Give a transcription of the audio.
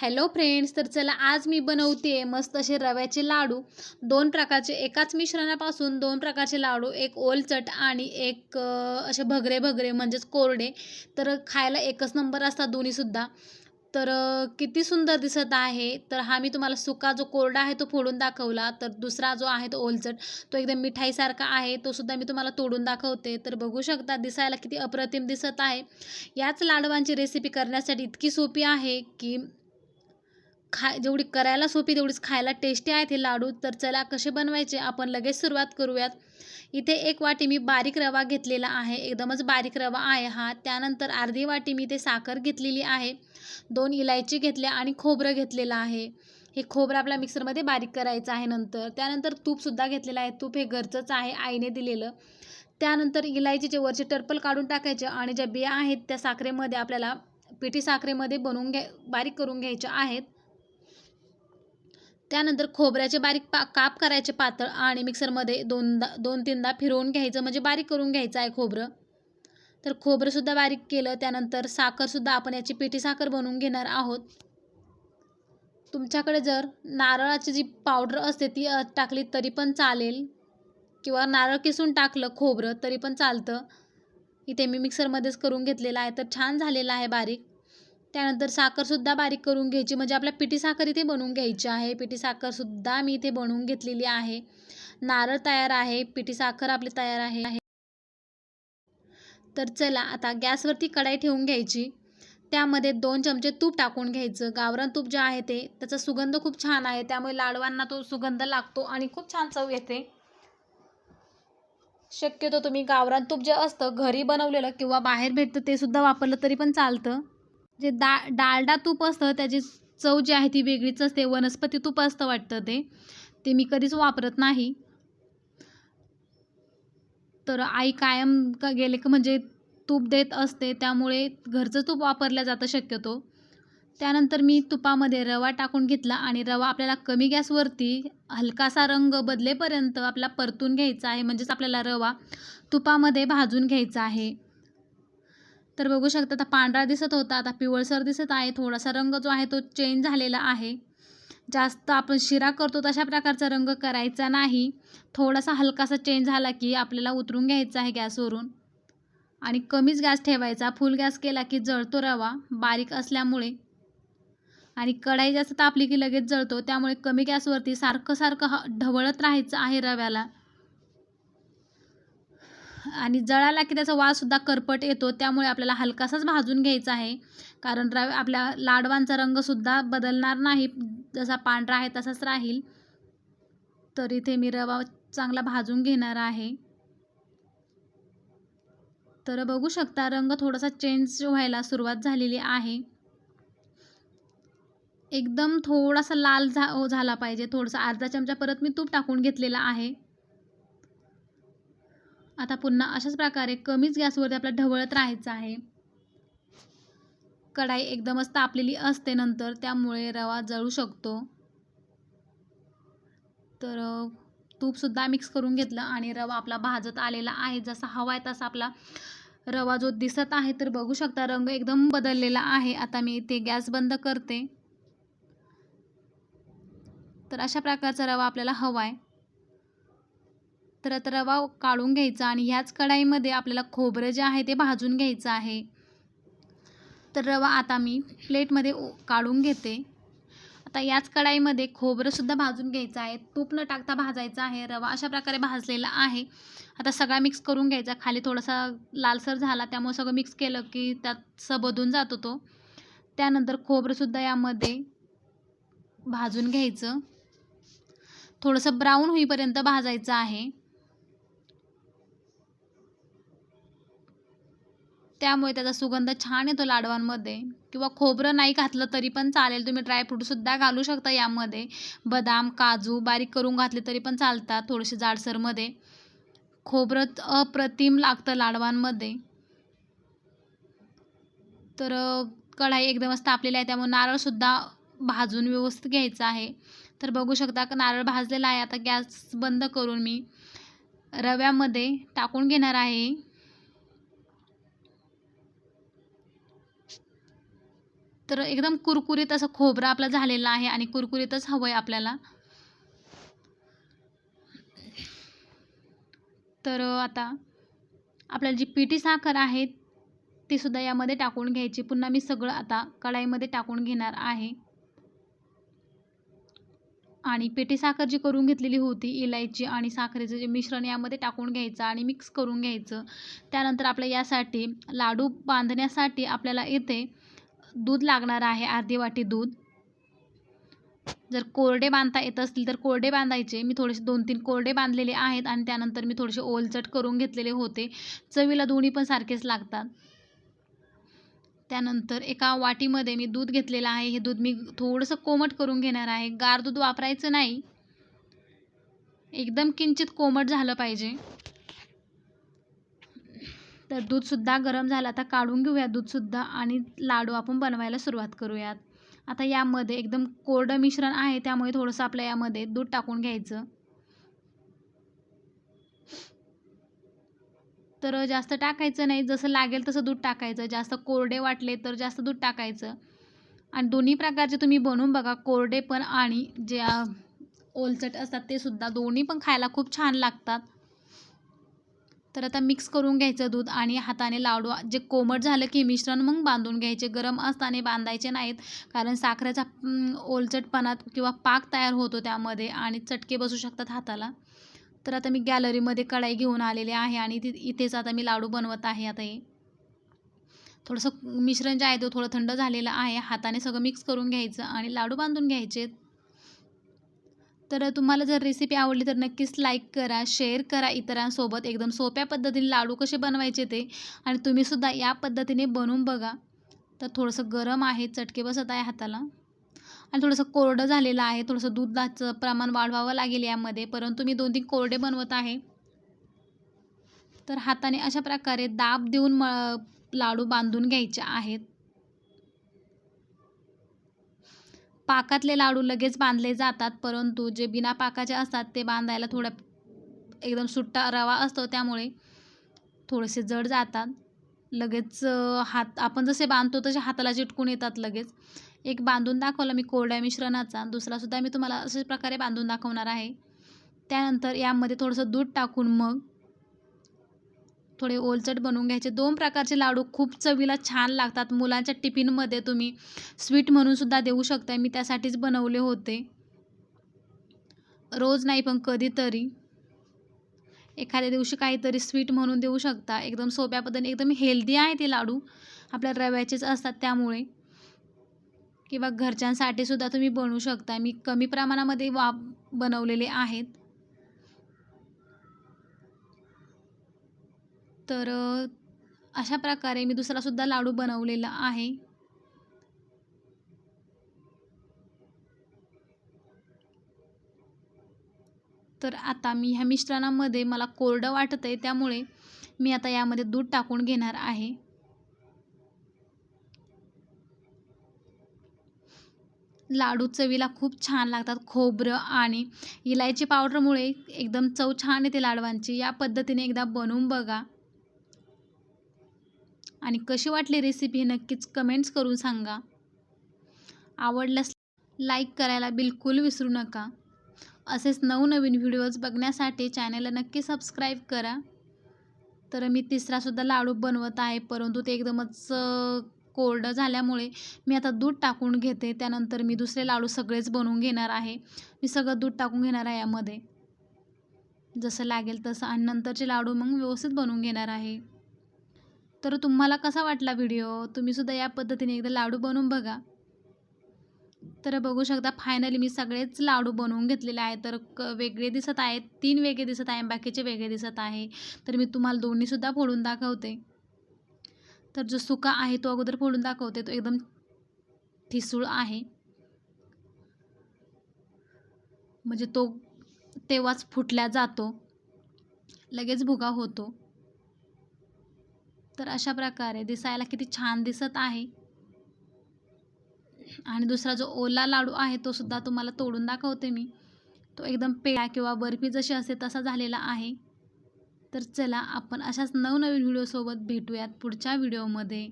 Hello friends तर चला आज मी बनवते मस्त असे रव्याचे लाडू. दोन प्रकारचे एकाच मिश्रणापासून दोन प्रकारचे लाडू एक ओलचट आणि एक असे भगरे भगरे म्हणजेच कोरडे. तर खायला एकच नंबर असतात दोन्हीसुद्धा तर किती सुंदर दिसत आहे. तर हा मी तुम्हाला सुका जो कोरडा आहे तो फोडून दाखवला. तर दुसरा जो आहे तो ओलचट तो एकदम मिठाईसारखा आहे. तो सुद्धा मी तुम्हाला तोडून दाखवते. तर बघू शकता दिसायला किती अप्रतिम दिसत आहे. याच लाडवांची रेसिपी करण्यासाठी इतकी सोपी आहे की खाय जेवढी करायला सोपी तेवढीच खायला टेस्टी आहेत हे लाडू. तर चला कसे बनवायचे? आपण लगेच सुरुवात करूयात. इथे एक वाटी मी बारीक रवा घेतलेला आहे. एकदमच बारीक रवा आहे हा. त्यानंतर अर्धी वाटी मी ते साखर घेतलेली आहे. दोन इलायची घेतल्या आणि खोबरं घेतलेलं आहे. हे खोबरं आपल्या मिक्सरमध्ये बारीक करायचं आहे नंतर. त्यानंतर तूपसुद्धा घेतलेलं आहे. तूप हे घरचंच आहे आईने दिलेलं. त्यानंतर इलायचीचे वरचे टर्पल काढून टाकायचे आणि ज्या बिया आहेत त्या साखरेमध्ये आपल्याला पिठी साखरेमध्ये बनवून घ्या बारीक करून घ्यायच्या आहेत. त्यानंतर खोबऱ्याचे बारीक पा काप करायचे पातळ आणि मिक्सरमध्ये दोनदा दोन तीनदा फिरवून घ्यायचं म्हणजे बारीक करून घ्यायचं आहे खोबरं. तर खोबरंसुद्धा बारीक केलं त्यानंतर साखरसुद्धा आपण याची पिठी साखर बनवून घेणार आहोत. तुमच्याकडे जर नारळाची जी पावडर असते ती टाकली तरी पण चालेल. किंवा नारळ किसून टाकलं खोबरं तरी पण चालतं. इथे मी मिक्सरमध्येच करून घेतलेलं आहे तर छान झालेलं आहे बारीक. त्यानंतर साखरसुद्धा बारीक करून घ्यायची. म्हणजे आपल्या पिठी साखर इथे बनवून घ्यायची आहे. पिठी साखरसुद्धा मी इथे बनवून घेतलेली आहे. नारळ तयार आहे. पिठी साखर आपली तयार आहे. तर चला आता गॅसवरती कढाई ठेवून घ्यायची. त्यामध्ये दोन चमचे तूप टाकून घ्यायचं. गावरान तूप जे आहे ते त्याचा सुगंध खूप छान आहे. त्यामुळे लाडवांना तो सुगंध लागतो आणि खूप छान चव येते. शक्यतो तुम्ही गावरान तूप जे असतं घरी बनवलेलं किंवा बाहेर भेटतं ते सुद्धा वापरलं तरी पण चालतं. जे डा डालडा तूप असतं त्याची चव जी आहे ती वेगळीच असते वनस्पती तूप असतं वाटतं ते. ते मी कधीच वापरत नाही. तर आई कायम का गेले का म्हणजे तूप देत असते त्यामुळे घरचं तूप वापरलं जातं शक्यतो. त्यानंतर मी तुपामध्ये रवा टाकून घेतला आणि रवा आपल्याला कमी गॅसवरती हलकासा रंग बदलेपर्यंत आपला परतून घ्यायचा आहे म्हणजेच आपल्याला रवा तुपामध्ये भाजून घ्यायचा आहे. तर बघू शकता आता पांढरा दिसत होता आता पिवळसर दिसत आहे थोडासा रंग जो आहे तो चेंज झालेला आहे. जास्त आपण शिरा करतो तशा प्रकारचा रंग करायचा नाही. थोडासा हलकासा चेंज झाला की आपल्याला उतरून घ्यायचा आहे गॅसवरून आणि कमीच गॅस ठेवायचा फुल गॅस केला की जळतो रवा बारीक असल्यामुळे. आणि कढाई जास्त तापली की लगेच जळतो त्यामुळे कमी गॅसवरती सारखं सारखं ह ढवळत राहायचं आहे रव्याला. आणि जळाला की त्याचा वाससुद्धा करपट येतो त्यामुळे आपल्याला हलकासाच भाजून घ्यायचा आहे. कारण र आपल्या लाडवांचा रंगसुद्धा बदलणार नाही जसा पांढरा आहे तसाच राहील. तर इथे मी रवा चांगला भाजून घेणार आहे. तर बघू शकता रंग थोडासा चेंज व्हायला सुरुवात झालेली आहे. एकदम थोडासा लाल झा झाला पाहिजे थोडासा अर्धा चमचा परत मी तूप टाकून घेतलेला आहे. आता पुन्हा अशाच प्रकारे कमीच गॅसवरती आपला ढवळत राहायचं आहे. कढाई एकदमच तापलेली असते नंतर त्यामुळे रवा जळू शकतो. तर तूपसुद्धा मिक्स करून घेतलं आणि रवा आपला भाजत आलेला आहे. जसा हवा आहे तसा आपला रवा जो दिसत आहे तर बघू शकता रंग एकदम बदललेला आहे. आता मी ते गॅस बंद करते. तर अशा प्रकारचा रवा आपल्याला हवा आहे. तर आता रवा काढून घ्यायचा आणि ह्याच कढाईमध्ये आपल्याला खोबरं जे आहे ते भाजून घ्यायचं आहे. तर रवा आता मी प्लेटमध्ये काढून घेते. आता याच कढाईमध्ये खोबरंसुद्धा भाजून घ्यायचं आहे. तूप न टाकता भाजायचं आहे. रवा अशा प्रकारे भाजलेला आहे. आता सगळा मिक्स करून घ्यायचा. खाली थोडासा लालसर झाला त्यामुळे सगळं मिक्स केलं की त्यात सबदून जातो तो. त्यानंतर खोबरंसुद्धा यामध्ये भाजून घ्यायचं. थोडंसं ब्राऊन होईपर्यंत भाजायचं आहे. त्यामुळे त्याचा सुगंध छान येतो लाडवांमध्ये. किंवा खोबरं नाही घातलं तरी पण चालेल. तुम्ही ड्रायफ्रूटसुद्धा घालू शकता यामध्ये. बदाम काजू बारीक करून घातले तरी पण चालतात थोडेसे जाडसरमध्ये. खोबरं अप्रतिम लागतं लाडवांमध्ये. तर कढाई एकदमच तापलेली आहे. त्यामुळे नारळसुद्धा भाजून व्यवस्थित घ्यायचं आहे. तर बघू शकता का नारळ भाजलेला आहे. आता गॅस बंद करून मी रव्यामध्ये टाकून घेणार आहे. तर एकदम कुरकुरीत असं खोबरं आपला झालेला आहे आणि कुरकुरीतच हवं आहे आपल्याला. तर आता आपल्याला जी पिठी साखर आहे ती सुद्धा यामध्ये टाकून घ्यायची. पुन्हा मी सगळं आता कढाईमध्ये टाकून घेणार आहे. आणि पेटी साखर जी करून घेतलेली होती इलायची आणि साखरेचं जे मिश्रण यामध्ये टाकून घ्यायचं आणि मिक्स करून घ्यायचं. त्यानंतर आपल्या यासाठी लाडू बांधण्यासाठी आपल्याला येते दूध लागणार आहे अर्धी वाटी दूध. जर कोरडे बांधता येत असतील तर कोरडे बांधायचे. मी थोडेसे दोन तीन कोरडे बांधलेले आहेत आणि त्यानंतर मी थोडेसे ओलचट करून घेतलेले होते. चवीला दोन्ही पण सारखेच लागतात. त्यानंतर एका वाटीमध्ये मी दूध घेतलेलं आहे. हे दूध मी थोडंसं कोमट करून घेणार आहे. गार दूध वापरायचं नाही. एकदम किंचित कोमट झालं पाहिजे. तर दूधसुद्धा गरम झालं. आता काढून घेऊया दूधसुद्धा आणि लाडू आपण बनवायला सुरुवात करूयात. आता यामध्ये एकदम कोरडं मिश्रण आहे त्यामुळे थोडंसं आपल्या यामध्ये दूध टाकून घ्यायचं. तर जास्त टाकायचं नाही जसं लागेल तसं दूध टाकायचं. जास्त कोरडे वाटले तर जास्त दूध टाकायचं. आणि दोन्ही प्रकारचे तुम्ही बनवून बघा कोरडे पण आणि जे ओलचट असतात ते सुद्धा दोन्ही पण खायला खूप छान लागतात. तर आता मिक्स करून घ्यायचं दूध आणि हाताने लाडू. जे कोमट झालं की मिश्रण मग बांधून घ्यायचे. गरम असताना बांधायचे नाहीत. कारण साखरेचा ओलचटपणात किंवा पाक तयार होतो त्यामध्ये आणि चटके बसू शकतात हाताला. तर आता मी गॅलरीमध्ये कढाई घेऊन आलेले आहे आणि ति इथेच आता मी लाडू बनवत आहे आता हे. थोडंसं मिश्रण जे आहे ते थोडं थंड झालेलं आहे. हाताने सगळं मिक्स करून घ्यायचं आणि लाडू बांधून घ्यायचे तर तुम्हाला जर रेसिपी आवडली तर नक्कीच लाईक करा शेअर करा इतरांसोबत. एकदम सोप्या पद्धतीने लाडू कसे बनवायचे ते आणि तुम्हीसुद्धा या पद्धतीने बनवून बघा. तर थोडंसं गरम आहे चटके बसत आहे हाताला. आणि थोडंसं कोरडं झालेलं आहे थोडंसं दुधाचं प्रमाण वाढवावं लागेल यामध्ये. परंतु मी दोन तीन कोरडे बनवत आहे. तर हाताने अशा प्रकारे दाब देऊन म लाडू बांधून घ्यायचे आहेत. पाकातले लाडू लगेच बांधले जातात परंतु जे बिना पाकाचे असतात ते बांधायला थोडं एकदम सुट्टा रवा असतो त्यामुळे थोडेसे जड जातात. लगेच हात आपण जसे बांधतो तसे हाताला चिटकून येतात लगेच. एक बांधून दाखवला मी कोरड्या मिश्रणाचा. दुसरासुद्धा मी तुम्हाला अशाच प्रकारे बांधून दाखवणार आहे. त्यानंतर यामध्ये थोडंसं दूध टाकून मग थोडे ओलचट बनवून घ्यायचे. दोन प्रकारचे लाडू खूप चवीला छान लागतात. मुलांच्या टिफिनमध्ये तुम्ही स्वीट म्हणूनसुद्धा देऊ शकता मी त्यासाठीच बनवले होते. रोज नाही पण कधीतरी. एखाद्या दिवशी काहीतरी स्वीट म्हणून देऊ शकता. एकदम सोप्या पद्धतीने एकदम हेल्दी आहे ते लाडू. आपल्या रव्याचेच असतात त्यामुळे. किंवा घरच्यांसाठी सुद्धा तुम्ही बनवू शकता. मी कमी प्रमाणामध्ये वा बनवलेले आहेत. तर अशा प्रकारे मी दुसरासुद्धा लाडू बनवलेला आहे. तर आता मी ह्या मिश्रणामध्ये मला कोरडं वाटत आहे त्यामुळे मी आता यामध्ये दूध टाकून घेणार आहे. लाडू चवीला खूप छान लागतात खोबरं आणि इलायची पावडरमुळे एकदम चव छान येते लाडवांची. या पद्धतीने एकदा बनवून बघा. आणि कशी वाटली रेसिपी हे नक्कीच कमेंट्स करून सांगा. आवडल्यास लाईक करायला बिलकुल विसरू नका. असेच नवनवीन व्हिडिओज बघण्यासाठी चॅनलला नक्की सबस्क्राईब करा. तर मी तिसरासुद्धा लाडू बनवत आहे परंतु ते एकदमच कोरडं झाल्यामुळे मी आता दूध टाकून घेते. त्यानंतर मी दुसरे लाडू सगळेच बनवून घेणार आहे. मी सगळं दूध टाकून घेणार आहे यामध्ये. जसं लागेल तसं आणि नंतरचे लाडू मग व्यवस्थित बनवून घेणार आहे. तर तुम्हाला कसा वाटला व्हिडिओ? तुम्हीसुद्धा या पद्धतीने एकदा लाडू बनवून बघा. तर बघू शकता फायनली मी सगळेच लाडू बनवून घेतलेले आहे तर क वेगळे दिसत आहेत तीन वेगळे दिसत आहे बाकीचे वेगळे दिसत आहे. तर मी तुम्हाला दोन्हीसुद्धा फोडून दाखवते. तर जो सुका आहे तो अगोदर फोडून दाखवते. तो एकदम ठिसूळ आहे. म्हणजे तो तेव्हाच फुटल्या जातो. लगेच भुगा होतो. तर अशा प्रकारे दिसायला किती छान दिसत आहे. आणि दुसरा जो ओला लाडू आहे तो सुद्धा तुम्हाला तोडून दाखवते मी. तो एकदम पेळा किंवा बर्फी जशी असते तसा झालेला आहे. तर चला आपण अशाच नवनवीन व्हिडिओसोबत भेटूयात पुढच्या व्हिडिओमध्ये.